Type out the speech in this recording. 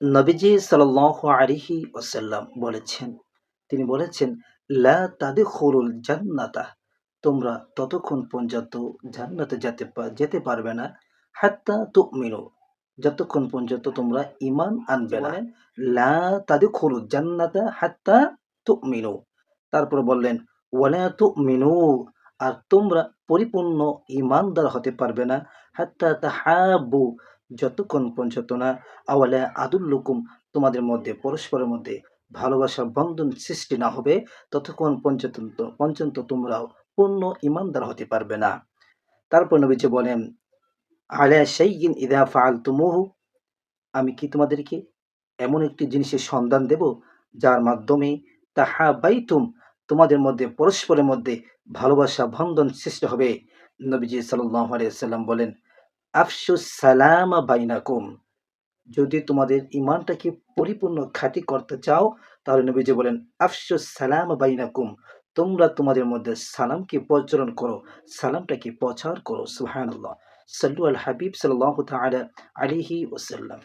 নবীজি সাল্লাল্লাহু আলাইহি ওয়াসাল্লাম বলেছেন তিনি বলেছেন লা তাদখুলুল জান্নাতা তোমরা ততক্ষণ পর্যন্ত জান্নাতে যেতে যেতে পারবে না হাত্তা তো তুমিনু যতক্ষণ পর্যন্ত তোমরা ইমান আনবে না। লা তাদখুলুল জান্নাতা হাত্তা তুমিনু। তারপর বললেন ওয়ালা তুমিনু আর তোমরা পরিপূর্ণ ইমানদার হতে পারবে না হাত্তা তাহাবু যতক্ষণ পর্যন্ত না আওয়ালা আদুল্লুকুম তোমাদের মধ্যে, পরস্পরের মধ্যে ভালোবাসার বন্ধন সৃষ্টি না হবে, ততক্ষণ পর্যন্ত পর্যন্ত তোমরা পূর্ণ ইমানদার হতে পারবে না। তারপর নবীজি বলেন, আলা শাইইন ইদা ফাআলতুমুহু? আমি কি তোমাদেরকে এমন একটি জিনিসের সন্ধান দেব, যার মাধ্যমে তাহাবাইতুম তোমাদের মধ্যে, পরস্পরের মধ্যে ভালোবাসা বন্ধন সৃষ্টি হবে? নবীজি আলাইহি সাল্লাম বলেন আফসুস সালাম বাইনাকুম। যদি তোমাদের ইমানটাকে পরিপূর্ণ খাতি করতে চাও, তাহলে নবীজি বলেন, আফসুস সালাম বাইনাকুম, তোমরা তোমাদের মধ্যে সালামকে প্রচরণ করো, সালামটাকে প্রচার করো সুহান সাল্লু আল হাবিব সাল্লাহ তাআলা ওসাল্লাম ওয়াসাল্লাম।